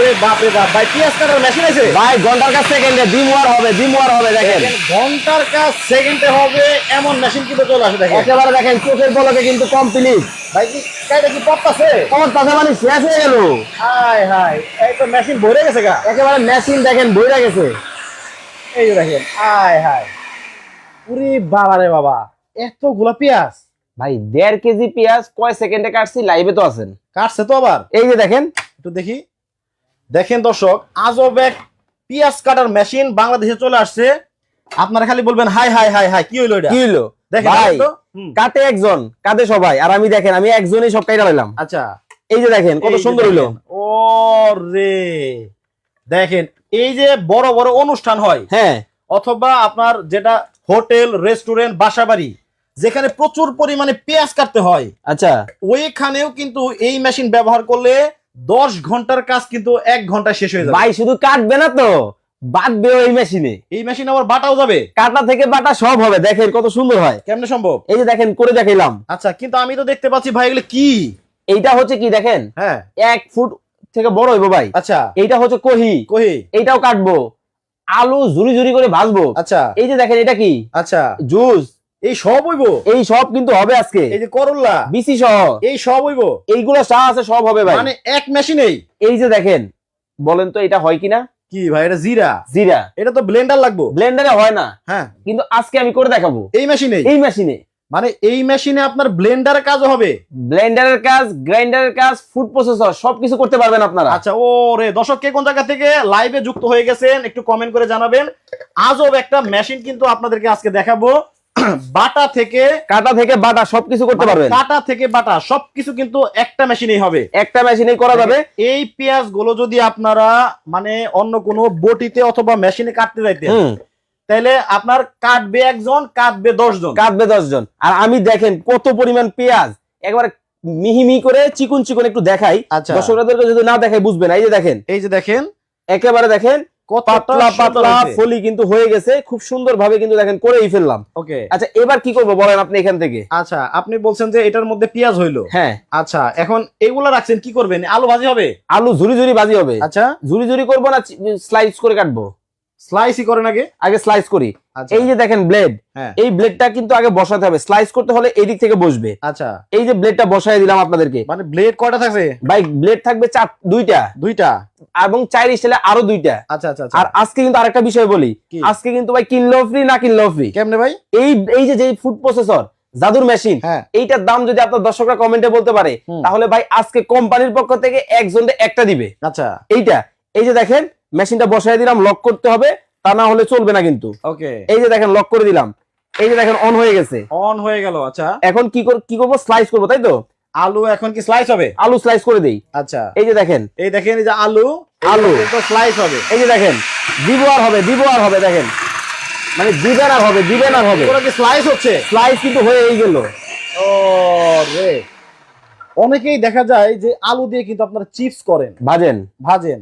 রে বাপ রে বাপ। ভাই পিয়াজ কাটার মেশিন আছে? ভাই ঘণ্টার কাছ সেকেন্ডে হবে ডিমওয়ার হবে দেখেন। ঘণ্টার কাজ সেকেন্ডে হবে এমন মেশিন কিন্তু চলে আসে দেখেন। একেবারে দেখেন চোখের পলকে কিন্তু কমপ্লিট ভাই কি কাইটা কি পড়তাছে মানে শেষ হয়ে গেল। হাই হাই এই তো মেশিন ভরে গেছে গা। একেবারে মেশিন দেখেন বইরা গেছে। এই দেখেন হাই হাই উরি বাবা রে বাবা এতগুলা পেঁয়াজ। ভাই দেড় কেজি পেঁয়াজ কয় সেকেন্ডে কাটছি লাইভে তো আছেন। কাটছে তো আবার। এই যে দেখেন। একটু দেখি। দেখেন দর্শক আজব এক পেঁয়াজ কাটার মেশিন বাংলাদেশে চলে আসছে। আপনারা খালি বলবেন হাই হাই হাই হাই কি হইল এটা? কি হলো দেখেন ভাই কাটে একজন কাটে সবাই। আর আমি দেখেন আমি একজনই সব কাইটা লাইলাম আচ্ছা। এই যে দেখেন কত সুন্দর হইল। ও রে দেখেন এই যে বড় বড় অনুষ্ঠান হয়। হ্যাঁ। অথবা আপনার যেটা হোটেল রেস্টুরেন্ট বাসাবাড়ি যেখানে প্রচুর পরিমাণে পেঁয়াজ কাটতে হয়। আচ্ছা। ওইখানেও কিন্তু এই মেশিন ব্যবহার করলে দশ ঘণ্টার কাজ কিন্তু এক ঘন্টায় শেষ হয়ে যাবে। ভাই শুধু কাটবে না তো? বাটবে এই মেশিনে। এই মেশিন আবার বাটাও যাবে। কাটা থেকে বাটা সব হবে দেখেন কত সুন্দর হয়। কেমনে সম্ভব? এই যে দেখেন করে দেখাইলাম। আচ্ছা কিন্তু আমি তো দেখতে পাচ্ছি ভাই এগুলো কি? এইটা হচ্ছে কি দেখেন? হ্যাঁ। এক ফুট থেকে বড় হইবো ভাই। আচ্ছা। এইটা হচ্ছে কহি। কহি। এইটাও কাটবো। আলু ঝুরি ঝুরি করে ভাজবো। আচ্ছা। এই যে দেখেন এটা কি? আচ্ছা। জুস। এই সব হইব? এই সব কিন্তু হবে আজকে। এই যে করল্লা বিসি সহ। এই সব হইব? এইগুলো চা আছে সব হবে ভাই। মানে এক মেশিনেই? এই যে দেখেন বলেন তো এটা হয় কিনা? কি ভাই এটা জিরা? জিরা। এটা তো ব্লেন্ডার লাগবো? ব্লেন্ডারে হয় না। হ্যাঁ। কিন্তু আজকে আমি করে দেখাবো। এই মেশিনেই? এই মেশিনে। মানে এই মেশিনে আপনার ব্লেন্ডারের কাজও হবে? ব্লেন্ডারের কাজ গ্রাইন্ডারের কাজ ফুড প্রসেসর সবকিছু করতে পারবেন আপনারা। আচ্ছা ও রে দর্শক কে কোন জায়গা থেকে লাইভে যুক্ত হয়ে গেছেন একটু কমেন্ট করে জানাবেন। আজব একটা মেশিন কিন্তু আপনাদেরকে আজকে দেখাবো। বাটা থেকে কাটা থেকে বাটা সবকিছু করতে মানে পারবেন। কাটা থেকে বাটা সবকিছু কিন্তু একটা মেশিনেই হবে। একটা মেশিনে করা যাবে। এই পেঁয়াজগুলো যদি আপনারা মানে অন্য কোনো বটিতে অথবা মেশিনে কাটতে যাইতেন তাহলে আপনার কাটবে একজন কাটবে দশ জন কাটবে দশজন। আর আমি দেখেন কত পরিমাণ পেঁয়াজ। একবারে মিহি মিহি করে চিকুন চিকুন একটু দেখাই। আচ্ছা। দর্শকদেরকে যদি না দেখাই বুঝবে না এই যে দেখেন। এই যে দেখেন। একেবারে দেখেন পাতলা পাতলা ফলি কিন্তু হয়ে গেছে খুব সুন্দর ভাবে কিন্তু দেখেন করেই ফেললাম। ওকে। আচ্ছা এবার কি করব বলেন আপনি এখান থেকে? আচ্ছা আপনি বলছেন যে এটার মধ্যে পেঁয়াজ হইল। হ্যাঁ। আচ্ছা এখন এইগুলা রাখছেন কি করবেন? আলু ভাজি হবে? আলু ঝুরি ঝুরি ভাজি হবে। আচ্ছা। ঝুরি ঝুরি করব না স্লাইস করে কাটবো? স্লাইসই করেন আগে। আগে স্লাইস করি। এই যে দেখেন ব্লেড হ্যাঁ। এই ব্লেডটা কিন্তু আগে বসাতে হবে। স্লাইস করতে হলে এই দিক থেকে বসবে। আচ্ছা। এই যে ব্লেডটা বসাই দিলাম আপনাদেরকে। মানে ব্লেড কয়টা থাকছে? ভাই ব্লেড থাকবে চার দুইটা। দুইটা? এবং চার স্টাইলে আরও দুইটা। আচ্ছা আচ্ছা আচ্ছা। আর আজকে কিন্তু আরেকটা বিষয় বলি। আজকে কিন্তু ভাই কিনলেও ফ্রি না কিনলেও ফ্রি কেমনে ভাই? এই এই যে যে ফুড প্রসেসর জাদুর মেশিন হ্যাঁ। এইটার দাম যদি আপনার দর্শকরা কমেন্টে বলতে পারে তাহলে ভাই আজকে কোম্পানির পক্ষ থেকে একজনকে একটা দিবে। আচ্ছা। এইটা এই যে দেখেন মেশিনটা বসাই দিলাম লক করতে হবে। তা না হলে চলবে না কিন্তু। ওকে এই যে দেখেন লক করে দিলাম। এই যে দেখেন অন হয়ে গেছে। অন হয়ে গেল আচ্ছা। এখন কি কি করব? স্লাইস করব তাই তো? আলু এখন কি স্লাইস হবে? আলু স্লাইস করে দেই। আচ্ছা। এই যে দেখেন। এই দেখেন এই যে আলু আলু। তো স্লাইস হবে। এই যে দেখেন দিব আর হবে দিব আর হবে দেখেন। মানে দিবেন আর হবে দিবেন আর হবে। এগুলো কি স্লাইস হচ্ছে? স্লাইস কিন্তু হয়েই গেল। ও রে। অনেকেই দেখা যায় যে আলু দিয়ে কিন্তু আপনারা চিপস করেন। ভাজেন। ভাজেন।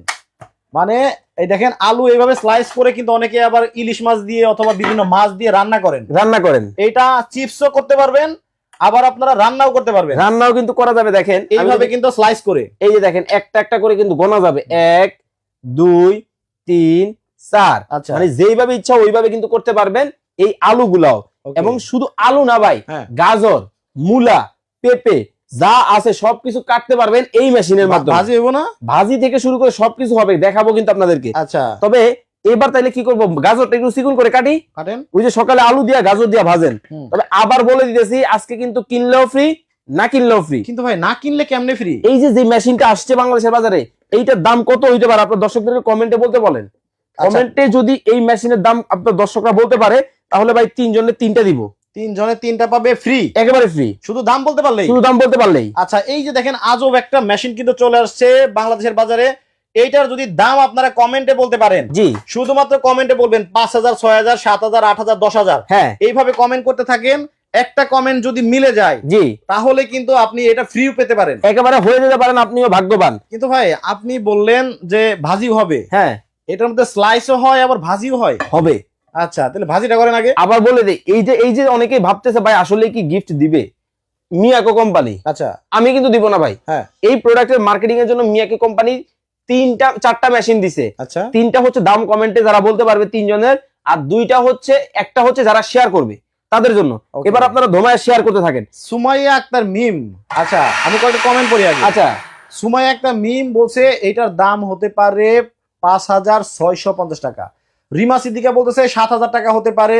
মানে এই দেখেন আলু এইভাবে স্লাইস করে কিন্তু অনেকে আবার ইলিশ মাছ দিয়ে অথবা বিভিন্ন মাছ দিয়ে রান্না করেন। রান্না করেন। এটা চিপসও করতে পারবেন আবার আপনারা রান্নাও করতে পারবেন। রান্নাও কিন্তু করা যাবে দেখেন। এইভাবে কিন্তু স্লাইস করে। এই যে দেখেন একটা একটা করে কিন্তু গোনা যাবে। এক দুই তিন চার। আচ্ছা। মানে যেইভাবে ইচ্ছা ওইভাবে কিন্তু করতে পারবেন এই আলুগুলাও। এবং শুধু আলু না ভাই হ্যাঁ। গাজর মূলা পেঁপে যা আছে সবকিছু কাটতে পারবেন এই মেশিনের মাধ্যমে। ভাজি হব না? ভাজি থেকে শুরু করে সবকিছু হবে দেখাবো কিন্তু আপনাদেরকে। আচ্ছা। তবে এবার তাইলে কি করব? গাজরটা একটু চিকুন করে কাটি। কাটেন। ওই যে সকালে আলু দিয়া গাজর দিয়া ভাজেন। তবে আবার বলে দিতেছি আজকে কিন্তু কিনলেও ফ্রি না কিনলেও ফ্রি কিন্তু ভাই না কিনলে কেমনে ফ্রি এই যে যে মেশিনটা আসছে বাংলাদেশের বাজারে এইটার দাম কত হইতে পারে? আপনার দর্শকদের কমেন্টে বলতে বলেন। আচ্ছা। কমেন্টে যদি এই মেশিনের দাম আপনার দর্শকরা বলতে পারে তাহলে ভাই তিনজনের তিনটা দিব। তিন জনে তিনটা পাবে ফ্রি একেবারে ফ্রি শুধু দাম বলতে পারলেই? শুধু দাম বলতে পারলেই। আচ্ছা এই যে দেখেন আজব একটা মেশিন কিন্তু চলে আসছে বাংলাদেশের বাজারে। এইটার যদি দাম আপনারা কমেন্টে বলতে পারেন জি। শুধুমাত্র কমেন্টে বলবেন পাঁচ হাজার ছয় হাজার সাত হাজার আট হাজার দশ হাজার। হ্যাঁ। এইভাবে কমেন্ট করতে থাকেন একটা কমেন্ট যদি মিলে যায় জি। তাহলে কিন্তু আপনি এটা ফ্রিও পেতে পারেন। একেবারে হয়ে যেতে পারেন আপনিও ভাগ্যবান। কিন্তু ভাই আপনি বললেন যে ভাজি হবে। হ্যাঁ। এটার মধ্যে স্লাইসও হয় আবার ভাজিও হয়। হবে। আচ্ছা তাহলে ভাজিটা করেন আগে। আবার বলে দেই এই যে এই যে অনেকেই ভাবতেছে ভাই আসলে কি গিফট দিবে? মিয়াকো কোম্পানি আচ্ছা। আমি কিন্তু দিব না ভাই। হ্যাঁ। এই প্রোডাক্টের মার্কেটিং এর জন্য মিয়াকো কোম্পানি তিনটা চারটা মেশিন দিছে। আচ্ছা। তিনটা হচ্ছে দাম কমেন্টে যারা বলতে পারবে তিনজনের আর দুইটা হচ্ছে একটা হচ্ছে যারা শেয়ার করবে তাদের জন্য। এবার আপনারা ধোমায় শেয়ার করতে থাকেন। সুমাইয়া আক্তার মিম আচ্ছা আমি কয়েকটা কমেন্ট পড়ি আগে। আচ্ছা। সুমাইয়া আক্তার মিম বলছে এটার দাম হতে পারে পাঁচ হাজার ছয়শো পঞ্চাশ টাকা। রিমা সিদ্দিকা বলতেছে, সাত হাজার টাকা হতে পারে।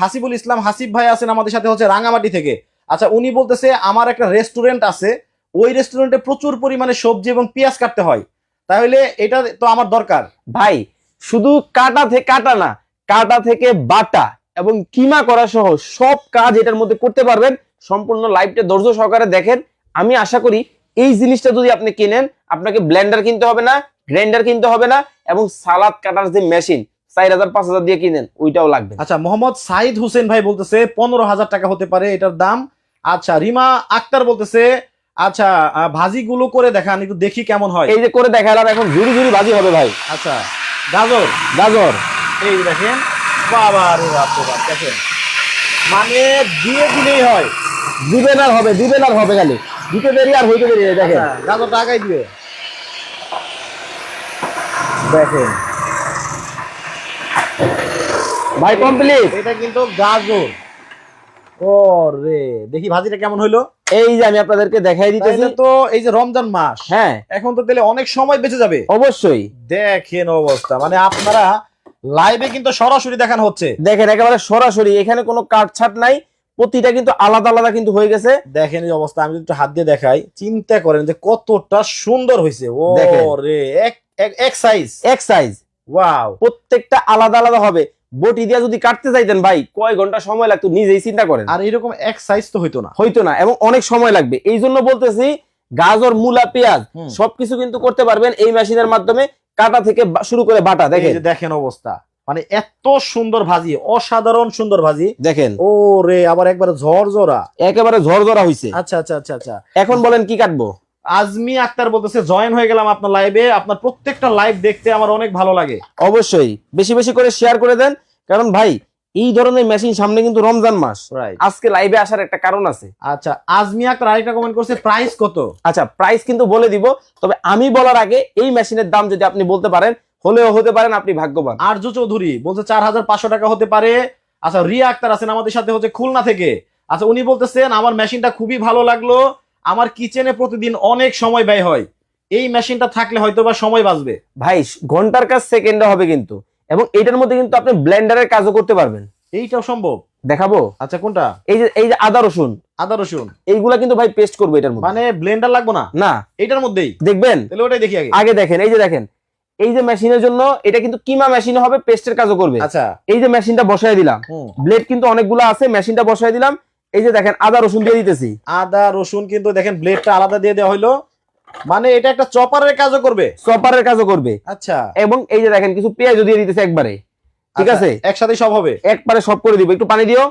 হাসিবুল ইসলাম, হাসিব ভাই আছেন আমাদের সাথে হচ্ছে রাঙামাটি থেকে। আচ্ছা উনি বলতেছে, আমার একটা রেস্টুরেন্ট আছে। ওই রেস্টুরেন্টে প্রচুর পরিমাণে সবজি এবং পেঁয়াজ কাটতে হয়। তাহলে এটা তো আমার দরকার। ভাই, শুধু কাটা থেকে কাটা না, কাটা থেকে বাটা এবং কিমা করা সহ সব কাজ এটার মধ্যে করতে পারবেন। সম্পূর্ণ লাইভটা ধৈর্য সহকারে দেখেন। আমি আশা করি এই জিনিসটা যদি আপনি কিনেন, আপনাকে ব্লেন্ডার কিনতে হবে না। গ্রাইন্ডার কিনতে হবে না এবং সালাদ কাটার যে মেশিন চার হাজার পাঁচ হাজার দিয়ে কিনেন ওইটাও লাগবে। আচ্ছা মোহাম্মদ সাইদ হোসেন ভাই বলতেছে পনেরো হাজার টাকা হতে পারে এটার দাম। আচ্ছা রিমা আক্তার বলতেছে আচ্ছা আহ, ভাজিগুলো করে দেখান একটু দেখি কেমন হয়। এই যে করে দেখালাম এখন ঝুড়ি ঝুড়ি বাজি হবে ভাই। আচ্ছা গাজর। গাজর। এই দেখেন বাবা রে বাপ দেখেন। মানে দিয়ে দিলেই হয়। দিবেন আর হবে দিবেন আর হবে খালি। দিতে দেরি আর হইতে দেরি দেখেন। আচ্ছা, গাজরটা আগাই দিবে। দেখেন। ভাই কমপ্লিট এটা কিন্তু গাজর। ও রে দেখি ভাজিটা কেমন হইল? এই যে আমি আপনাদেরকে দেখাই দিতেছি। তো এই যে রমজান মাস হ্যাঁ। এখন তো তাহলে অনেক সময় বেঁচে যাবে। অবশ্যই। দেখেন অবস্থা মানে আপনারা লাইভে কিন্তু সরাসরি দেখানো হচ্ছে। দেখেন একেবারে সরাসরি এখানে কোনো কাটছাট নাই প্রতিটা কিন্তু আলাদা আলাদা কিন্তু হয়ে গেছে। দেখেন এই অবস্থা আমি যদি একটু হাত দিয়ে দেখাই চিন্তা করেন যে কতটা সুন্দর হয়েছে। ও রে এক এক- এক সাইজ এক সাইজ ওয়াও প্রত্যেকটা আলাদা আলাদা হবে। বটি দিয়া যদি কাটতে চাইতেন ভাই কয় ঘণ্টা সময় লাগতো নিজেই চিন্তা করেন। আর এরকম এক সাইজ তো হইতো না। হইতো না এবং অনেক সময় লাগবে। এই জন্য বলতেছি গাজর মূলা পেঁয়াজ সবকিছু কিন্তু করতে পারবেন এই মেশিনের মাধ্যমে। কাটা থেকে শুরু করে বাটা এই দেখেন। দেখেন অবস্থা। মানে এত সুন্দর ভাজি অসাধারণ সুন্দর ভাজি। দেখেন। ও রে আবার একবারে ঝরঝরা। একেবারে ঝরঝরা হইছে। আচ্ছা আচ্ছা আচ্ছা আচ্ছা। এখন বলেন কি কাটবো? আজমি আক্তার বলতেছে জয়েন হয়ে গেলাম আপনার লাইভে আপনার প্রত্যেকটা লাইভ দেখতে আমার অনেক ভালো লাগে। অবশ্যই। বেশি বেশি করে শেয়ার করে দেন। কারণ ভাই এই ধরনের মেশিন সামনে কিন্তু রমজান মাস। আজকে লাইভে আসার একটা কারণ আছে। আচ্ছা আজমি আক্তার আরেকটা কমেন্ট করছে প্রাইস কত? আচ্ছা প্রাইস কিন্তু বলে দিব। তবে আমি বলার আগে এই মেশিনের দাম যদি আপনি বলতে পারেন হলেও হতে পারেন আপনি ভাগ্যবান। আরজু চৌধুরী বলছে চার হাজার পাঁচশো টাকা হতে পারে। আচ্ছা রিয়া আক্তার আছেন আমাদের সাথে হচ্ছে খুলনা থেকে। আচ্ছা উনি বলতেছেন আমার মেশিনটা খুবই ভালো লাগল। আমার কিচেনে প্রতিদিন অনেক সময় ব্যয় হয়। এই মেশিনটা থাকলে হয়তো বা সময় বাঁচবে। ভাই ঘণ্টার কাজ সেকেন্ডে হবে কিন্তু। এবং এটার মধ্যে কিন্তু আপনি ব্লেন্ডারের কাজও করতে পারবেন। এইটাও সম্ভব? দেখাবো? আচ্ছা কোনটা? এই যে এই যে আদা রসুন। আদা রসুন। এইগুলা কিন্তু ভাই পেস্ট করব এটার মধ্যে। মানে ব্লেন্ডার লাগবে না? না। এইটার মধ্যেই? দেখবেন? তাহলে ওটাই দেখি আগে। আগে দেখেন এই যে দেখেন। এই যে মেশিনের জন্য এটা কিন্তু কিমা মেশিন হবে পেস্টের কাজও করবে। আচ্ছা। এই যে মেশিনটা বসায় দিলাম। ব্লেড কিন্তু অনেকগুলো আছে মেশিনটা বসায় দিলাম। এই যে দেখেন আদা রসুন দিয়ে দিতেছি। আদা রসুন কিন্তু দেখেন ব্লেডটা আলাদা দিয়ে দেওয়া হলো মানে এটা একটা চপারের কাজও করবে? চপারের কাজও করবে। আচ্ছা। এবং এই যে দেখেন কিছু পেঁয়াজ দিয়ে দিতেছে একবারে। ঠিক আচ্ছা, আছে? একসাথে সব হবে? একবারে সব করে দিব। একটু পানি দিও।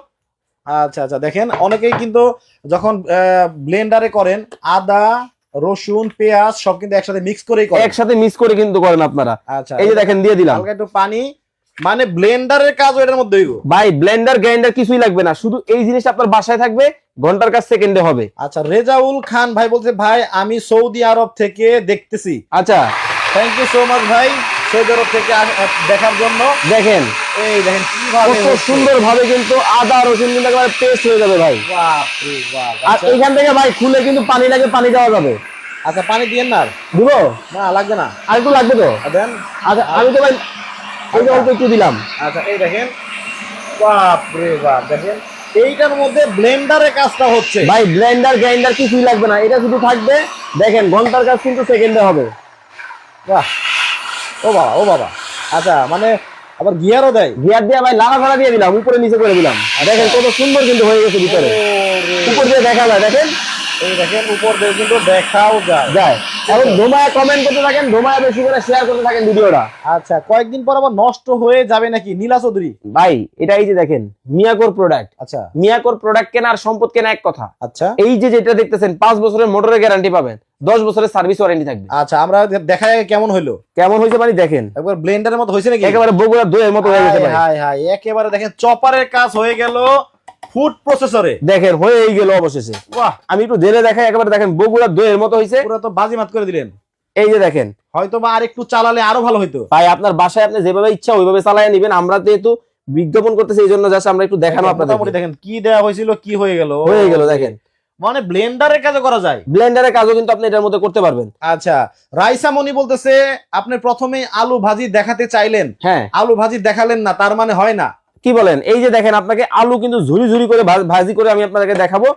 আচ্ছা আচ্ছা দেখেন অনেকেই কিন্তু যখন ব্লেন্ডারে করেন আদা রসুন পেঁয়াজ সব কিন্তু একসাথে মিক্স করেই করেন। একসাথে মিক্স করে কিন্তু করেন আপনারা। আচ্ছা এই যে দেখেন দিয়ে দিলাম। হালকা একটু পানি মানে ব্লেন্ডারের কাজ এটার মধ্যে হইব? ভাই ব্লেন্ডার গ্রাইন্ডার কিছুই লাগবে না। শুধু এই জিনিসটা আপনার বাসায় থাকবে ঘণ্টার কাজ সেকেন্ডে হবে। আচ্ছা রেজাউল খান ভাই বলছে ভাই আমি সৌদি আরব থেকে দেখতেছি। আচ্ছা। থ্যাংক ইউ সো মাচ ভাই সৌদি আরব থেকে দেখার জন্য। দেখেন। এই দেখেন কীভাবে। সুন্দর ভাবে কিন্তু আদা রসুন কিন্তু একেবারে পেস্ট হয়ে যাবে ভাই। আর আচ্ছা, এইখান থেকে ভাই খুলে কিন্তু পানি লাগে পানি দেওয়া যাবে। আচ্ছা পানি দিয়েন না। দিব? না লাগবে না। আর একটু লাগবে তো? দেন। আচ্ছা আমি তো ভাই যে অল্প একটু দিলাম। আচ্ছা এই দেখেন। বাপ রে বাপ দেখেন। এইটার মধ্যে ব্লেন্ডারের কাজটা হচ্ছে। ভাই ব্লেন্ডার গ্রাইন্ডার কিছুই লাগবে না। এটা শুধু থাকবে দেখেন ঘণ্টার কাজ কিন্তু সেকেন্ডে হবে। বাহ। ও বাবা ও বাবা। আচ্ছা মানে আবার গিয়ারও দেয়। গিয়ার দিয়ে ভাই লাড়া ফাড়া দিয়ে দিলাম উপরে নিচে করে দিলাম। দেখেন কত সুন্দর কিন্তু হয়ে গেছে ভিতরে। উপর দিয়ে দেখা যায় দেখেন। এই দেখেন উপর দিয়ে কিন্তু দেখাও যায়। যায়। এবং ধোমায় কমেন্ট করতে থাকেন ধোমায় বেশি করে শেয়ার করতে থাকেন ভিডিওটা। আচ্ছা কয়েকদিন পর আবার নষ্ট হয়ে যাবে নাকি? নীলা চৌধুরী। ভাই এটা এই যে দেখেন মিয়াকোর প্রোডাক্ট আচ্ছা। মিয়াকোর প্রোডাক্ট কেনা আর সম্পদ কেনা এক কথা। আচ্ছা। এই যে যেটা দেখতেছেন পাঁচ বছরের মোটরের গ্যারান্টি পাবেন দশ বছরের সার্ভিস ওয়ারেন্টি থাকবে। আচ্ছা আমরা দেখা কেমন হইল। কেমন হয়েছে মানে দেখেন। একবার ব্লেন্ডারের মতো হয়েছে নাকি? একেবারে বগুড়া দইয়ের মতো হয়ে গেছে হাই হাই একেবারে দেখেন চপারের কাজ হয়ে গেল। ফুড প্রসেসরে। দেখেন হয়েই গেল অবশেষে। বাহ। আমি একটু ধরে দেখাই একেবারে দেখেন বগুড়া দইয়ের মতো হয়েছে পুরো তো বাজিমাত করে দিলেন। এই যে দেখেন। হয়তো বা আর একটু চালালে আরও ভালো হইতো। ভাই আপনার বাসায় আপনি যেভাবে ইচ্ছা ওইভাবে চালায় নেবেন। আমরা যেহেতু বিজ্ঞাপন করতেছি এই জন্য জাস্ট আমরা একটু দেখানো আপনাদের। দেখেন কি দেওয়া হয়েছিল কি হয়ে গেল। হয়ে গেল দেখেন। মানে ব্লেন্ডারের কাজে করা যায়। ব্লেন্ডারের কাজও কিন্তু আপনি এটার মধ্যে করতে পারবেন। আচ্ছা রাইসা মনি বলতেছে আপনি প্রথমে আলু ভাজি দেখাতে চাইলেন। হ্যাঁ। আলু ভাজি দেখালেন না তার মানে হয় না। কি বলেন? এই যে দেখেন আপনাকে আলু কিন্তু ঝুরি ঝুরি করে ভাজি করে আমি আপনাদেরকে দেখাবো।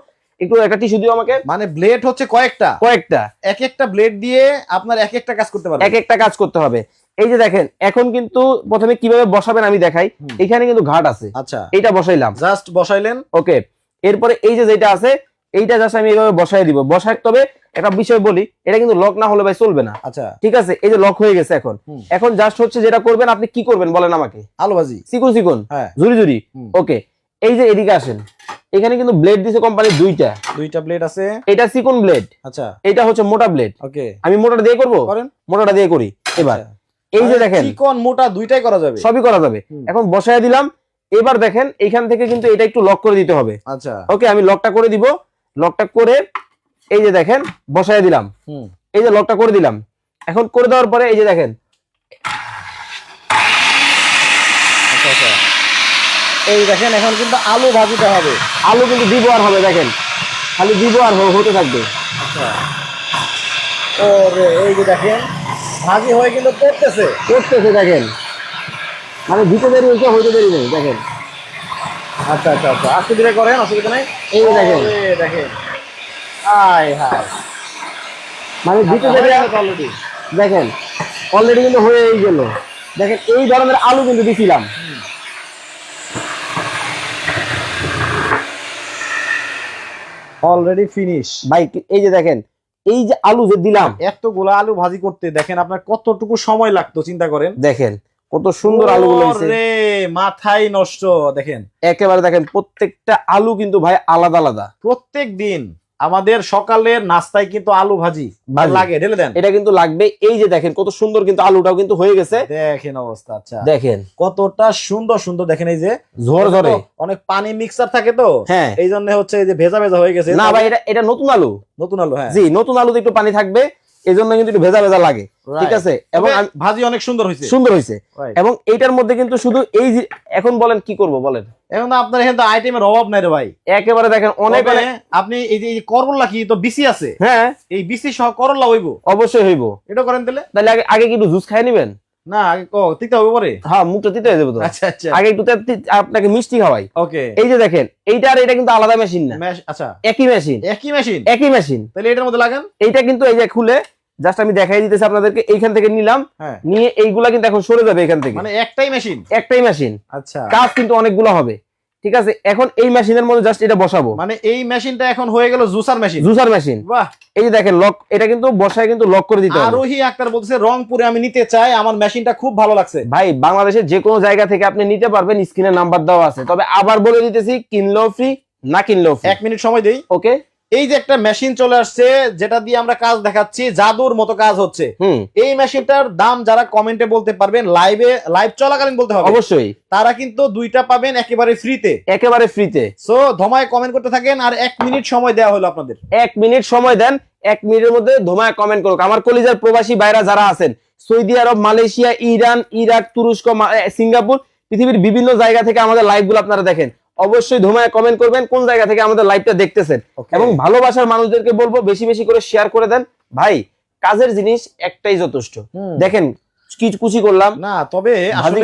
একটু একটা টিস্যু দিও আমাকে। মানে ব্লেড হচ্ছে কয়েকটা। কয়েকটা। এক একটা ব্লেড দিয়ে আপনার এক একটা কাজ করতে পারবেন। এক একটা কাজ করতে হবে। এই যে দেখেন এখন কিন্তু প্রথমে কীভাবে বসাবেন আমি দেখাই। এখানে কিন্তু ঘাট আছে। আচ্ছা। এটা বসাইলাম। জাস্ট বসাইলেন। ওকে। এরপরে এই যে যেটা আছে এইটা জাস্ট আমি এইভাবে বসাই দিব। বসাই তবে একটা বিষয় বলি এটা কিন্তু লক না হলে ভাই চলবে না। আচ্ছা। ঠিক আছে? এই যে লক হয়ে গেছে এখন। এখন জাস্ট হচ্ছে যেটা করবেন আপনি কি করবেন বলেন আমাকে? আলু ভাজি চিকুন চিকুন। হ্যাঁ। ঝুরি ঝুরি। ওকে। এই যে এদিকে আসেন। এখানে কিন্তু ব্লেড দিছে কোম্পানির দুইটা। দুইটা ব্লেড আছে। এটা চিকন ব্লেড আচ্ছা। এটা হচ্ছে মোটা ব্লেড ওকে। আমি মোটাটা দিয়ে করব? করেন। মোটাটা দিয়ে করি। এবার। আচ্ছা। এই যে দেখেন। চিকন মোটা দুইটাই করা যাবে। সবই করা যাবে। এখন বসায় দিলাম। এবার দেখেন এইখান থেকে কিন্তু এটা একটু লক করে দিতে হবে। আচ্ছা। ওকে আমি লকটা করে দিব। লকটা করে এই যে দেখেন বসায় দিলাম। এই যে লকটা করে দিলাম। এখন করে দেওয়ার পরে এই যে দেখেন। আচ্ছা আচ্ছা। এই দেখেন এখন কিন্তু আলু ভাজিতে হবে। আলু কিন্তু দিব আর হবে দেখেন। খালি দিব আর হতে থাকবে। আচ্ছা। ওরে এই যে দেখেন ভাজি হয়ে কিন্তু পড়তেছে। করতেছে দেখেন। মানে দিতে দেরি হয়েছে হইতে দেরি নেই দেখেন। আচ্ছা আচ্ছা আচ্ছা। আজকে ধীরে করেন অসুবিধা নাই? এই দেখেন। দেখেন। আয় হায়। মানে দিতে দেরি অলরেডি দেখেন অলরেডি কিন্তু হয়েই গেল। দেখেন এই ধরনের আলু কিন্তু দিছিলাম। অলরেডি ফিনিশ ভাই এই যে দেখেন এই যে আলু যে দিলাম। এতগুলো আলু ভাজি করতে দেখেন আপনার কতটুকু সময় লাগতো চিন্তা করেন? দেখেন কত সুন্দর আলুগুলো হয়েছে রে মাথায় নষ্ট দেখেন। একেবারে দেখেন প্রত্যেকটা আলু কিন্তু ভাই আলাদা আলাদা। প্রত্যেক দিন আমাদের সকালের নাস্তায় কিন্তু আলু ভাজি ভাজি। লাগে ঢেলে দেন। এটা কিন্তু লাগবে। এই যে দেখেন কত সুন্দর কিন্তু আলুটাও কিন্তু হয়ে গেছে। দেখেন অবস্থা আচ্ছা। দেখেন। কতটা সুন্দর সুন্দর দেখেন এই যে। ঝরে ঝরে অনেক পানি মিক্সার থাকে তো। হ্যাঁ। এই জন্য হচ্ছে এই যে ভেজা ভেজা হয়ে গেছে। না ভাই এটা এটা নতুন আলু। নতুন আলু হ্যাঁ। জি নতুন আলুতে একটু পানি থাকবে। এই জন্য কিন্তু একটু ভেজা ভেজা লাগে। ঠিক আছে? এবং ভাজি অনেক সুন্দর হয়েছে। সুন্দর হয়েছে। এবং এইটার মধ্যে কিন্তু শুধু এই এখন বলেন কি করব বলেন। এখন আপনার এখানে তো আইটেমের অভাব নাই রে ভাই। একেবারে দেখেন অনেক আপনি এই যে করলা কি তো বিসি আছে? হ্যাঁ। এই বিসি সহ করলা হইব? অবশ্যই হইব। এটা করেন তাহলে। তাহলে আগে আগে কি একটু জুস খাই নেবেন? না আগে ক তিতে হবে পরে। হ্যাঁ মুখটা তিতে হয়ে যাবে তো। আচ্ছা আচ্ছা। আগে একটু আপনাকে মিষ্টি খাওয়াই। ওকে। এই যে দেখেন এইটা আর এটা কিন্তু আলাদা মেশিন না। আচ্ছা। একই মেশিন। একই মেশিন? একই মেশিন। তাহলে এটার মধ্যে লাগান। এইটা কিন্তু এই যে খুলে জাস্ট আমি দেখাই দিতেছি আপনাদেরকে এইখান থেকে নিলাম। হ্যাঁ। নিয়ে এইগুলা কিন্তু এখন সরে যাবে এখান থেকে। মানে একটাই মেশিন একটাই মেশিন আচ্ছা। কাজ কিন্তু অনেকগুলো হবে। ঠিক আছে? এখন এই মেশিনের মধ্যে জাস্ট এটা বসাবো। মানে এই মেশিনটা এখন হয়ে গেল জুসার মেশিন জুসার মেশিন বাহ! এই যে দেখেন লক এটা কিন্তু বসায় কিন্তু লক করে দিতে হবে। আরোহী আক্তার বলতেছে রংপুরে আমি নিতে চাই আমার মেশিনটা খুব ভালো লাগছে। ভাই বাংলাদেশের যে কোনো জায়গা থেকে আপনি নিতে পারবেন স্ক্রিনে নাম্বার দেওয়া আছে। তবে আবার বলে দিতেছি কিনলেও ফ্রি না কিনলেও ফ্রি এক মিনিট সময় দেই। ওকে এই যে একটা মেশিন চলে আসছে যেটা দিয়ে আমরা কাজ দেখাচ্ছি জাদুর মতো কাজ হচ্ছে। এই মেশিনটার দাম যারা কমেন্টে বলতে পারবেন লাইভে লাইভ চলাকালীন বলতে হবে। অবশ্যই। তারা কিন্তু দুইটা পাবেন একেবারে ফ্রিতে একেবারে ফ্রিতে সো ধমায় কমেন্ট করতে থাকেন আর এক মিনিট সময় দেওয়া হলো আপনাদের। এক মিনিট সময় দেন এক মিনিটের মধ্যে ধোমায় কমেন্ট করুক। আমার কলিজার প্রবাসী বাইরা যারা আছেন Saudi Arab Malaysia Iran Iraq তুরস্ক সিঙ্গাপুর পৃথিবীর বিভিন্ন জায়গা থেকে আমাদের লাইভগুলো আপনারা দেখেন। অবশ্যই ধুমায় কমেন্ট করবেন কোন জায়গা থেকে আমাদের লাইভটা দেখতেছেন. এবং ভালোবাসার মানুষদেরকে বলব বেশি বেশি করে শেয়ার করে দেন। ভাই কাজের জিনিস একটাই যথেষ্ট। দেখেন কুচি করলাম। না তবে আসলে।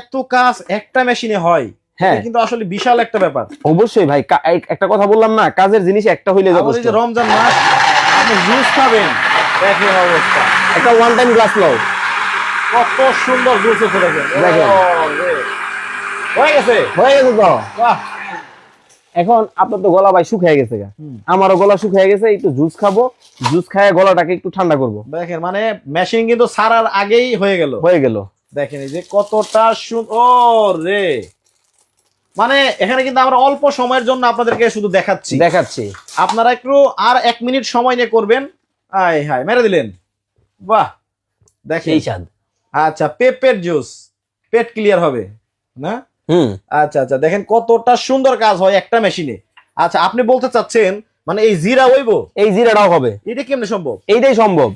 এত কাজ একটা মেশিনে হয় হ্যাঁ। কিন্তু আসলে বিশাল একটা ব্যাপার। অবশ্যই ভাই একটা কথা বললাম না কাজের জিনিস একটা হইলে আমাদের যথেষ্ট। রমজান মাস আপনি জুস খাবেন দেখেন অবস্থা। একটা ওয়ান টাইম গ্লাস কত সুন্দর জুস হচ্ছে দেখেন। হয়ে গেছে? হয়ে গেছে তো। বাহ। এখন আপনার তো গলা ভাই শুকিয়ে গেছে গা। আমারও গলা শুকিয়ে গেছে একটু জুস খাব। জুস খায় গলাটাকে একটু ঠান্ডা করব। দেখেন মানে মেশিন কিন্তু সারার আগেই হয়ে গেল। হয়ে গেল। দেখেন এই যে কতটা সুন ও রে। মানে এখানে কিন্তু আমরা অল্প সময়ের জন্য আপনাদেরকে শুধু দেখাচ্ছি। দেখাচ্ছি। আপনারা একটু আর এক মিনিট সময় নিয়ে করবেন। আয় হায় মেরে দিলেন। বাহ। দেখেন। আচ্ছা পেপের জুস পেট ক্লিয়ার হবে না? আচ্ছা আচ্ছা দেখেন কতটা সুন্দর কাজ হয় একটা মেশিনে। আচ্ছা আপনি বলতে চাচ্ছেন মানে এই জিরা হইব? এই জিরাটাও হবে। এটা কেমনে সম্ভব? এইটাই সম্ভব।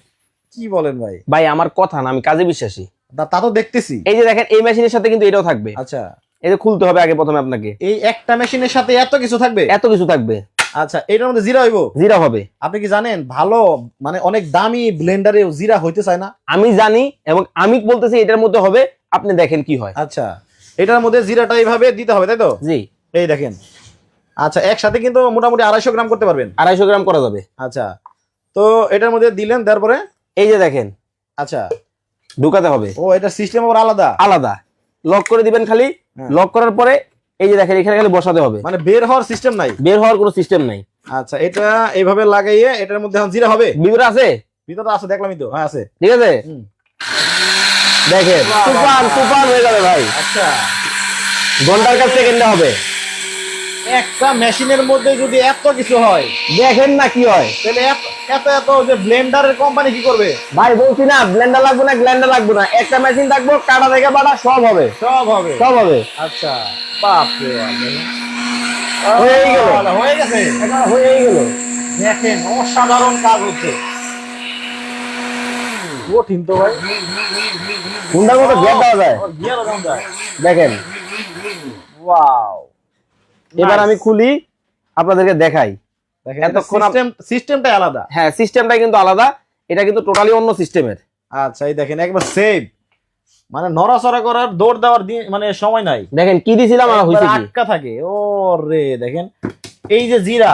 কি বলেন ভাই? ভাই আমার কথা না আমি কাজে বিশ্বাসী। তা- তা দেখতেছি। এই যে দেখেন এই মেশিনের সাথে কিন্তু এটাও থাকবে। আচ্ছা। যে খুলতে হবে আগে প্রথমে আপনাকে। এই একটা মেশিনের সাথে এত কিছু থাকবে? এত কিছু থাকবে। আচ্ছা এটার মধ্যে জিরা হইব? জিরা হবে। আপনি কি জানেন ভালো মানে অনেক দামি ব্লেন্ডারে জিরা হইতে চায় না? আমি জানি এবং আমি বলতেছি এটার মধ্যে হবে আপনি দেখেন কি হয়। আচ্ছা। এটার মধ্যে জিরাটা এইভাবে দিতে হবে তাই তো? জি। এই দেখেন। আচ্ছা একসাথে কিন্তু মোটামুটি আড়াইশো গ্রাম করতে পারবেন। আড়াইশো গ্রাম করা যাবে। আচ্ছা তো এটার মধ্যে দিলেন তারপরে? এই যে দেখেন। আচ্ছা। ঢুকাতে হবে। ও এটা সিস্টেম আবার আলাদা? আলাদা। লক করে দিবেন খালি। হ্যাঁ। লক করার পরে এই যে দেখেন এখানে খালি বসাতে হবে। মানে বের হওয়ার সিস্টেম নাই? বের হওয়ার কোনো সিস্টেম নাই। আচ্ছা এটা এইভাবে লাগাইয়ে এটার মধ্যে এখন জিরা হবে? ভিতরে আছে? ভিতরে আছে দেখলামই তো। হ্যাঁ আছে। ঠিক আছে। দেখেন তুফান তুফান হয়ে যাবে ভাই। আচ্ছা। ঘণ্টার কাছ সেকেন্ডে হবে। একটা মেশিনের মধ্যে যদি এত কিছু হয় দেখেন না কি হয়। তাহলে এত- এত যে ব্লেন্ডারের কোম্পানি কি করবে? ভাই বলছি না ব্লেন্ডার লাগবে না গ্ল্যান্ডার লাগবে না। একটা মেশিন থাকব কাটা থেকে বাটা সব হবে। সব হবে। সব হবে। আচ্ছা বাপ। রে বাপ। গেল। হয়ে গেছে। হয়েই গেল। দেখেন অসাধারণ কাজ হচ্ছে। কঠিন তো ভাই। হুন্ডার মতো গিয়ার দেওয়া যায়? দেখেন। Wow! এবার আমি খুলি আপনাদেরকে দেখাই। এতক্ষণ সিস্টেম সিস্টেমটাই আলাদা। হ্যাঁ সিস্টেমটা কিন্তু আলাদা। এটা কিন্তু টোটালি অন্য সিস্টেমের আচ্ছা এই দেখেন একবার সেভ মানে নড়াচড়া করার দৌড় দেওয়ার দিন মানে সময় নাই। দেখেন কি দিছিলাম আর একবার কি? আটকা থাকে। ও রে দেখেন। এই যে জিরা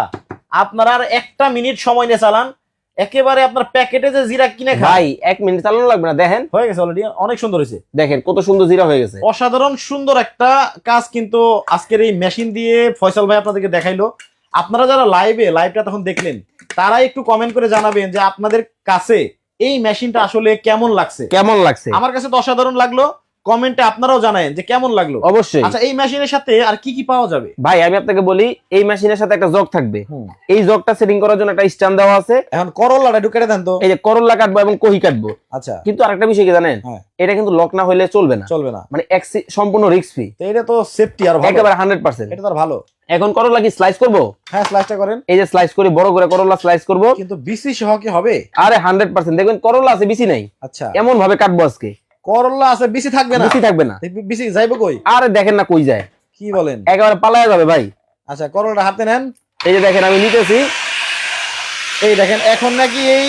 আপনারা আর একটা মিনিট সময় নিয়ে চালান। একেবারে আপনার প্যাকেটে যে জিরা কিনে খান ভাই এক মিনিট চালানো লাগবে না দেখেন। হয়ে গেছে অলরেডি অনেক সুন্দর হয়েছে। দেখেন কত সুন্দর জিরা হয়ে গেছে। অসাধারণ সুন্দর একটা কাজ কিন্তু আজকের এই মেশিন দিয়ে ফয়সাল ভাই আপনাদেরকে দেখাইলো। আপনারা যারা লাইভে লাইভটা তখন দেখলেন তারা একটু কমেন্ট করে জানাবেন যে আপনাদের কাছে এই মেশিনটা আসলে কেমন লাগছে। কেমন লাগছে? আমার কাছে তো অসাধারণ লাগল। কমেন্টে আপনারাও জানায়েন যে কেমন লাগল। অবশ্যই। আচ্ছা এই মেশিনের সাথে আর কি কি পাওয়া যাবে? ভাই আমি আপনাকে বলি এই মেশিনের সাথে একটা জগ থাকবে। এই জগটা সেটিং করার জন্য একটা স্ট্যান্ড দেওয়া আছে। এখন করলাটা একটু কেটে দেন তো। এই যে করল্লা কাটবো এবং কহি কাটবো। আচ্ছা। কিন্তু আরেকটা বিষয় কি জানেন? হ্যাঁ। এটা কিন্তু লক না হলে চলবে না। চলবে না। মানে সম্পূর্ণ রিস্ক ফ্রি তো এটা তো সেফটি আর ভালো। একেবারে হান্ড্রেড পার্সেন্ট এটা তো ভালো। এখন করল্লা কি স্লাইস করব? হ্যাঁ স্লাইসটা করেন। এই যে স্লাইস করে বড় করে করল্লা স্লাইস করব। কিন্তু বিসি সহ কি হবে? আরে হান্ড্রেড পার্সেন্ট দেখবেন করল্লা আছে বেশি নাই। আচ্ছা। এমন ভাবে কাটবো আজকে। করলা আছে বেশি থাকবে না। বেশি থাকবে না। বেশি যাইবে কই? আরে দেখেন না কই যায়। কি বলেন? একেবারে পালায়া যাবে ভাই। আচ্ছা করলাটা হাতে নেন। এই যে দেখেন আমি নিতেছি। এই দেখেন এখন নাকি এই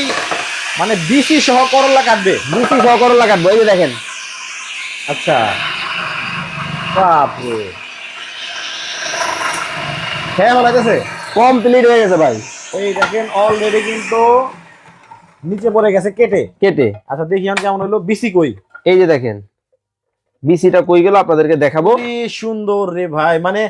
মানে বিসি সহ করলা কাটবে। বেশি সহ করল্লা কাটবো এই যে দেখেন। আচ্ছা। বাপরে। হ্যাঁ ভালো গেছে কমপ্লিট হয়ে গেছে ভাই। এই দেখেন অলরেডি কিন্তু নিচে পড়ে গেছে কেটে। কেটে। আচ্ছা দেখি আমি কেমন হলো। বিসি কই? এই যে দেখেন বিসিটা কই গেল আপনাদেরকে দেখাবো। কি সুন্দর রে ভাই মানে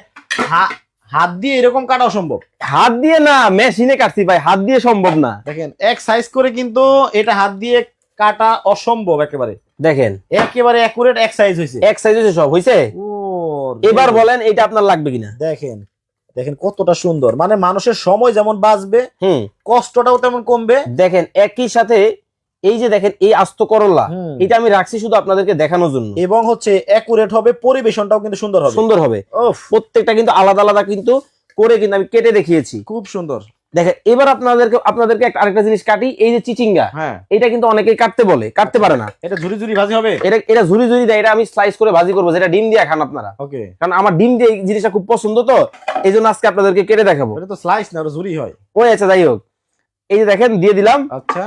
হাত দিয়ে এরকম কাটা অসম্ভব। হাত দিয়ে না মেশিনে কাটছি ভাই হাত দিয়ে সম্ভব না। দেখেন এক সাইজ করে কিন্তু এটা হাত দিয়ে কাটা অসম্ভব একেবারে। দেখেন একেবারে অ্যাকুরেট এক সাইজ হয়েছে এক সাইজ হয়েছে সব হয়েছে ও এবার বলেন এটা আপনার লাগবে কিনা। দেখেন দেখেন কতটা সুন্দর। মানে মানুষের সময় যেমন বাঁচবে হুম। কষ্টটাও তেমন কমবে। দেখেন একই সাথে এই যে দেখেন এই আস্ত করল্লা হুম। এটা আমি রাখছি শুধু আপনাদেরকে দেখানোর জন্য। এবং হচ্ছে অ্যাকুরেট হবে পরিবেশনটাও কিন্তু সুন্দর হবে। সুন্দর হবে। প্রত্যেকটা কিন্তু আলাদা আলাদা কিন্তু করে কিন্তু আমি কেটে দেখিয়েছি। খুব সুন্দর। দেখেন এবার আপনাদেরকে আপনাদেরকে একটা আরেকটা জিনিস কাটি এই যে চিচিঙ্গা হ্যাঁ। এটা কিন্তু অনেকেই কাটতে বলে কাটতে পারে না। এটা ঝুরি ঝুরি ভাজি হবে? এটা এটা ঝুরি ঝুরি দেয় এটা আমি স্লাইস করে ভাজি করব যেটা ডিম দিয়ে খান আপনারা। ওকে। কারণ আমার ডিম দিয়ে এই জিনিসটা খুব পছন্দ তো এই জন্য আজকে আপনাদেরকে কেটে দেখাবো। এটা তো স্লাইস না ওটা ঝুরি হয়। ওই আচ্ছা যাই হোক। এই যে দেখেন দিয়ে দিলাম। আচ্ছা।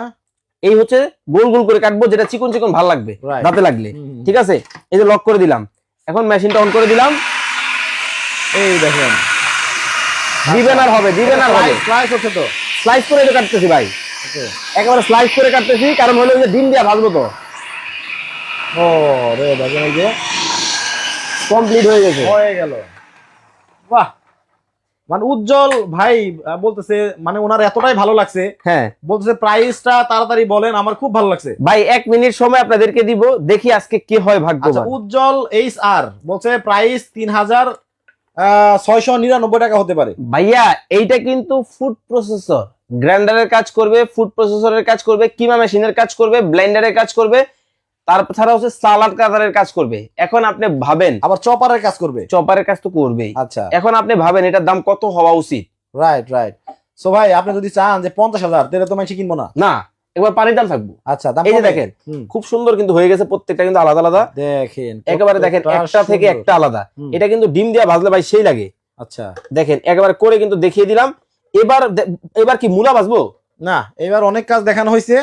এই হচ্ছে গোল গোল করে কাটবো যেটা চিকন চিকন ভালো লাগবে দাঁতে লাগলে। ঠিক আছে? এই যে লক করে দিলাম। এখন মেশিনটা অন করে দিলাম। এই দেখেন। দিবেন আর হবে দিবেন আর হবে। স্লাইস হচ্ছে তো। স্লাইস করে এটা কাটতেছি ভাই। একেবারে স্লাইস করে কাটতেছি কারণ হলো যে ডিম দিয়া ভাজবো তো। ও রে দেখেন এই যে। কমপ্লিট হয়ে গেছে। হয়ে গেল। বাহ! মানে উজ্জ্বল ভাই বলতেছে মানে ওনার এতটাই ভালো লাগছে। হ্যাঁ। বলতেছে প্রাইসটা তাড়াতাড়ি বলেন আমার খুব ভালো লাগছে। ভাই এক মিনিট সময় আপনাদেরকে দিব দেখি আজকে কি হয় ভাগ্য উজ্জ্বল এইচ আর বলছে প্রাইস তিন হাজার ছয়শো নিরানব্বই টাকা হতে পারে। ভাইয়া এইটা কিন্তু ফুড প্রসেসর গ্রাইন্ডারের কাজ করবে ফুড প্রসেসরের কাজ করবে কিমা মেশিনের কাজ করবে ব্লেন্ডারের কাজ করবে তাছাড়া হচ্ছে সালাড কাটারের কাজ করবে। এখন আপনি ভাবেন আবার চপারের কাজ করবে? চপারের কাজ তো করবেই। আচ্ছা। এখন আপনি ভাবেন এটার দাম কত হওয়া উচিত? রাইট রাইট সো ভাই আপনি যদি চান যে পঞ্চাশ হাজার তাহলে তো মানুষ কিনবো না? না একবার পানির দাম থাকব। আচ্ছা এই যে দেখেন খুব সুন্দর কিন্তু হয়ে গেছে প্রত্যেকটা কিন্তু আলাদা আলাদা। দেখেন একেবারে দেখেন একটা থেকে একটা আলাদা। এটা কিন্তু ডিম দিয়ে ভাজলে ভাই সেই লাগে। আচ্ছা। দেখেন একেবারে করে কিন্তু দেখিয়ে দিলাম। এবার এবার কি মূলা ভাজবো? না এবার অনেক কাজ দেখানো হয়েছে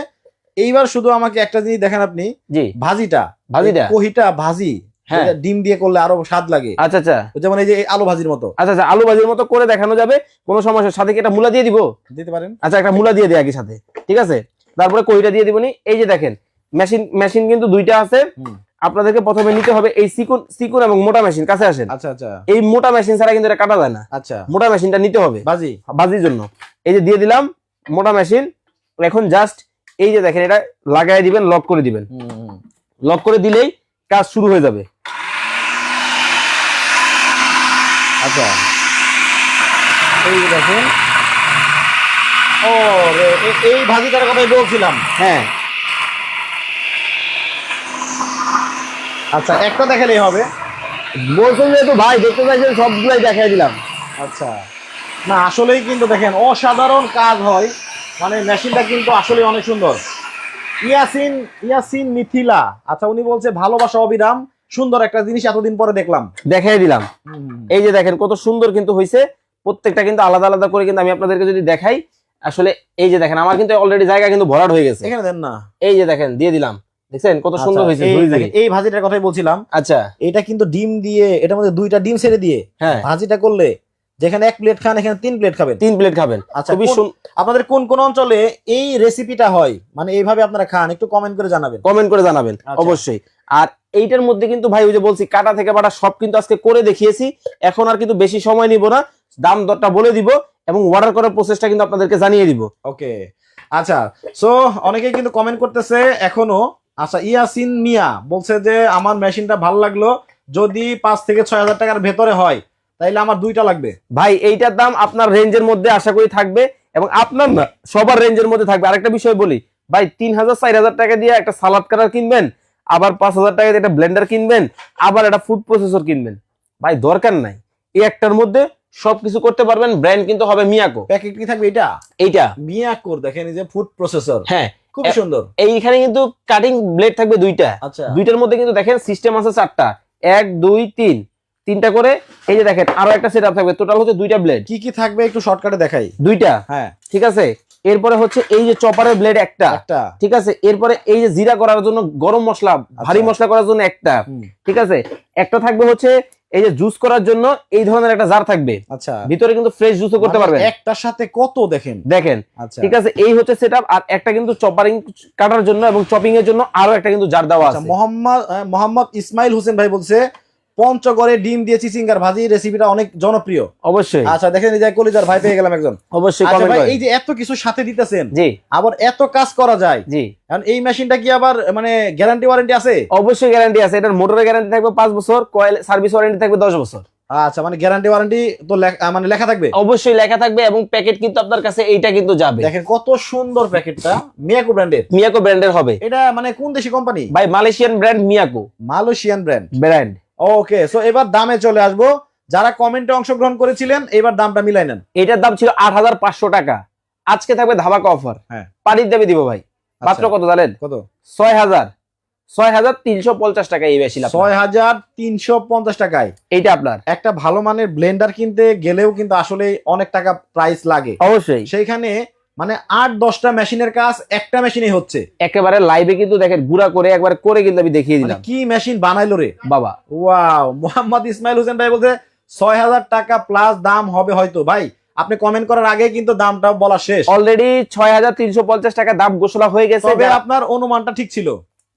এইবার শুধু আমাকে একটা জিনিস দেখেন আপনি জি। ভাজিটা ভাজিটা? কহিটা ভাজি হ্যাঁ। ডিম দিয়ে করলে আরও স্বাদ লাগে। আচ্ছা আচ্ছা। যেমন এই যে আলু ভাজির মতো। আচ্ছা আচ্ছা আলু ভাজির মতো করে দেখানো যাবে কোনো সমস্যা সাথে কি একটা মূলা দিয়ে দিব? দিতে পারেন। আচ্ছা একটা মূলা দিয়ে দিই একই সাথে ঠিক আছে? তারপরে কইটা দিয়ে দিবনি এই যে দেখেন মেশিন মেশিন কিন্তু দুইটা আছে। আপনাদেরকে প্রথমে নিতে হবে এই সিকুন সিকুন এবং মোটা মেশিন কাছে আসেন। আচ্ছা আচ্ছা। এই মোটা মেশিন ছাড়া কিন্তু এটা কাটা যায় না। আচ্ছা। মোটা মেশিনটা নিতে হবে। ভাজি। বাজির জন্য। এই যে দিয়ে দিলাম মোটা মেশিন। এখন জাস্ট এই যে দেখেন এটা লাগাই দিবেন লক করে দিবেন। লক করে দিলেই কাজ শুরু হয়ে যাবে। আচ্ছা। এই যে দেখেন। ও এই ভাজিটার কথাই বলছিলাম। হ্যাঁ। আচ্ছা একটা দেখালেই হবে। বলছেন যেহেতু ভাই দেখতে চাইছেন সবগুলাই দেখাই দিলাম। আচ্ছা। না আসলেই কিন্তু দেখেন অসাধারণ কাজ হয়। মানে মেশিনটা কিন্তু আসলে অনেক সুন্দর। ইয়াসিন ইয়াসিন মিথিলা। আচ্ছা উনি বলছে ভালোবাসা অবিরাম সুন্দর একটা জিনিস এতদিন পরে দেখলাম। দেখাই দিলাম। এই যে দেখেন কত সুন্দর কিন্তু হয়েছে প্রত্যেকটা কিন্তু আলাদা আলাদা করে কিন্তু আমি আপনাদেরকে যদি দেখাই আসলে এই যে দেখেন আমার কিন্তু অলরেডি জায়গা কিন্তু ভরাট হয়ে গেছে। এখানে দেন না। এই যে দেখেন দিয়ে দিলাম। দেখছেন? কত সুন্দর আচ্ছা, হয়েছে দেখেন, ঝুড়ি। এই ভাজিটার কথাই বলছিলাম। আচ্ছা। এটা কিন্তু ডিম দিয়ে এটার মধ্যে দুইটা ডিম ছেড়ে দিয়ে হ্যাঁ। ভাজিটা করলে যেখানে এক প্লেট খান এখানে তিন প্লেট খাবেন। তিন প্লেট খাবেন। আচ্ছা আপনাদের কোন কোন অঞ্চলে এই রেসিপিটা হয়? মানে এইভাবে আপনারা খান একটু কমেন্ট করে জানাবেন। কমেন্ট করে জানাবেন আচ্ছা। অবশ্যই। আর এইটার মধ্যে কিন্তু ভাই ওই যে বলছি কাটা থেকে বাটা সব কিন্তু আজকে করে দেখিয়েছি। এখন আর কিন্তু বেশি সময় নিব না দাম দরটা বলে দিব এবং অর্ডার করার প্রসেসটা কিন্তু আপনাদেরকে জানিয়ে দিব। ওকে আচ্ছা। সো অনেকেই কিন্তু কমেন্ট করতেছে এখনও। আচ্ছা ইয়াসিন মিয়া বলছে যে আমার মেশিনটা ভালো লাগল। যদি পাঁচ থেকে ছয় হাজার টাকার ভেতরে হয় তাইলে আমার দুইটা লাগবে। ভাই এইটার দাম আপনার রেঞ্জের মধ্যে আশা করি থাকবে এবং আপনার না সবার রেঞ্জের মধ্যে থাকবে। আরেকটা বিষয় বলি ভাই তিন হাজার চার হাজার টাকা দিয়ে একটা সালাদ কাটার কিনবেন আবার পাঁচ হাজার টাকা দিয়ে একটা ব্লেন্ডার কিনবেন আবার একটা ফুড প্রসেসর কিনবেন। ভাই দরকার নাই। এই একটার মধ্যে সবকিছু করতে পারবেন ব্র্যান্ড কিন্তু হবে মিয়াকো। প্যাকেট কি থাকবে এটা এইটা। মিয়াকোর দেখেন এই যে ফুড প্রসেসর। হ্যাঁ। খুব সুন্দর। এইখানে কিন্তু কাটিং ব্লেড থাকবে দুইটা। আচ্ছা। দুইটার মধ্যে কিন্তু দেখেন সিস্টেম আছে চারটা। এক দুই তিন। তিনটা করে এই যে দেখেন আরও একটা সেট থাকবে। টোটাল হচ্ছে দুইটা ব্লেড কি কি থাকবে একটু শর্টকাটে দেখাই? দুইটা। হ্যাঁ। ঠিক আছে? এরপরে হচ্ছে এই যে চপারের ব্লেড একটা। ঠিক আছে? এরপরে এই যে জিরা করার জন্য গরম মশলা ভারী মশলা করার জন্য একটা। ঠিক আছে? একটা থাকবে হচ্ছে এই যে জুস করার জন্য এই ধরনের একটা জার থাকবে। আচ্ছা। ভিতরে কিন্তু ফ্রেশ জুসও করতে মানে পারবেন। একটার সাথে কত দেখেন? দেখেন। আচ্ছা। ঠিক আছে? এই হচ্ছে সেট আর একটা কিন্তু চপারিং কাটার জন্য এবং চপিং এর জন্য আরও একটা কিন্তু জার দেওয়া আচ্ছা আছে। মোহাম্মদ মোহাম্মদ ইসমাইল হোসেন ভাই বলছে পঞ্চগড়ে ডিম দিয়ে চিচিঙ্গার ভাজি রেসিপিটা অনেক জনপ্রিয়। অবশ্যই। আচ্ছা দেখেন এই যে কলিজার ভাই পেয়ে গেলাম একজন। অবশ্যই আচ্ছা কমেন্ট এই যে এত কিছু সাথে দিতেছেন জি। আবার এত কাজ করা যায় জি। কারণ এই মেশিনটা কি আবার মানে গ্যারান্টি ওয়ারেন্টি আছে? অবশ্যই গ্যারান্টি আছে। এটার মোটরের গ্যারান্টি থাকবে পাঁচ বছর কয়েল সার্ভিস ওয়ারেন্টি থাকবে দশ বছর। আচ্ছা মানে গ্যারান্টি ওয়ারেন্টি তো মানে লেখা থাকবে? অবশ্যই লেখা থাকবে এবং প্যাকেট কিন্তু আপনার কাছে এইটা কিন্তু যাবে। দেখেন কত সুন্দর প্যাকেটটা মিয়াকো ব্র্যান্ডের মিয়াকো ব্র্যান্ডের হবে। এটা মানে কোন দেশি কোম্পানি ভাই Malaysian brand Miyako Malaysian brand brand okay so এবার দামে চলে আসব। যারা কমেন্টে অংশগ্রহণ করেছিলেন এবার দামটা মিলাই নেন। এটার দাম ছিল আট হাজার পাঁচশো টাকা। আজকে থাকবে ধামাকা অফার হ্যাঁ। পানির দামে দিব ভাই। মাত্র আচ্ছা, কত জানেন? কত? ছয় হাজার। ছয় হাজার তিনশো পঞ্চাশ টাকা এই বেশি ছয় হাজার তিনশো পঞ্চাশ টাকায়। এইটা আপনার। একটা ভালো মানের ব্লেন্ডার কিনতে গেলেও কিন্তু আসলে অনেক টাকা প্রাইস লাগে। অবশ্যই। সেইখানে মানে আট দশটা মেশিনের কাজ একটা মেশিনে হচ্ছে। একেবারে লাইভে কিন্তু দেখেন গুড়া করে একবার করে কিন্তু আমি দেখিয়ে মানে দিলাম। কি মেশিন বানাইলো রে? বাবা। ওয়াও মোহাম্মদ ইসমাইল হোসেন ভাই বলছে ছয় হাজার টাকা প্লাস দাম হবে হয়তো। ভাই আপনি কমেন্ট করার আগে কিন্তু দামটা বলা শেষ। অলরেডি ছয় হাজার তিনশো পঞ্চাশ টাকা দাম ঘোষণা হয়ে গেছে তবে আপনার অনুমানটা ঠিক ছিল।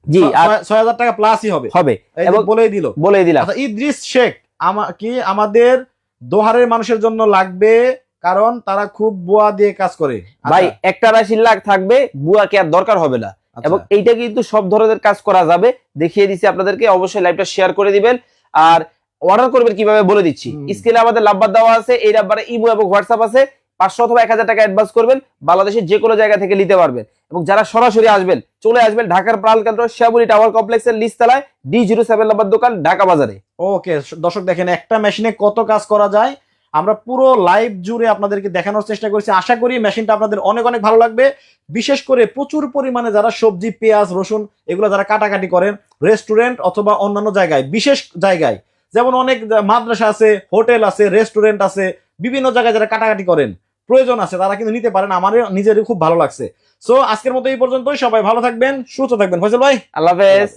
জি আর ছয় হাজার টাকা প্লাসই হবে। হবে। এবং বলেই দিল। বলে দিলাম। আচ্ছা ইদ্রিস শেখ আমা কি আমাদের দোহারের মানুষের জন্য লাগবে কারণ তারা খুব বুয়া দিয়ে কাজ করে। আচ্ছা, ভাই একটা রাশি লাখ থাকবে বুয়াকে আর দরকার হবে না। আচ্ছা, এবং এইটা কিন্তু সব ধরনের কাজ করা যাবে। দেখিয়ে দিচ্ছি আপনাদেরকে অবশ্যই লাইভটা শেয়ার করে দিবেন। আর অর্ডার করবেন কীভাবে বলে দিচ্ছি। স্ক্রিনে আমাদের নাম্বার দেওয়া আছে এই নাম্বারে ইমো এবং হোয়াটসঅ্যাপ আছে। পাঁচশো অথবা এক হাজার টাকা অ্যাডভান্স করবেন বাংলাদেশের যে কোনো জায়গা থেকে নিতে পারবেন। এবং যারা সরাসরি আসবেন চলে আসবেন ঢাকার প্রাণ কেন্দ্র শ্যামলী টাওয়ার কমপ্লেক্সের লিস্তালায় ডি জিরো সেভেন নাম্বার দোকান ঢাকা বাজারে। ওকে দর্শক দেখেন একটা মেশিনে কত কাজ করা যায়? আমরা পুরো লাইভ জুড়ে আপনাদেরকে দেখানোর চেষ্টা করছি। আশা করি মেশিনটা আপনাদের অনেক অনেক ভালো লাগবে। বিশেষ করে প্রচুর পরিমাণে যারা সবজি পেঁয়াজ রসুন এগুলো যারা কাটাকাটি করেন রেস্টুরেন্ট অথবা অন্যান্য জায়গায় বিশেষ জায়গায় যেমন অনেক মাদ্রাসা আছে হোটেল আছে রেস্টুরেন্ট আছে বিভিন্ন জায়গায় যারা কাটাকাটি করেন প্রয়োজন আছে তারা কিন্তু নিতে পারেন। আমার নিজেরই খুব ভালো লাগছে। সো আজকের মতো এই পর্যন্তই। সবাই ভালো থাকবেন সুস্থ থাকবেন। ফয়সল ভাই? আল্লাহ হাফেজ।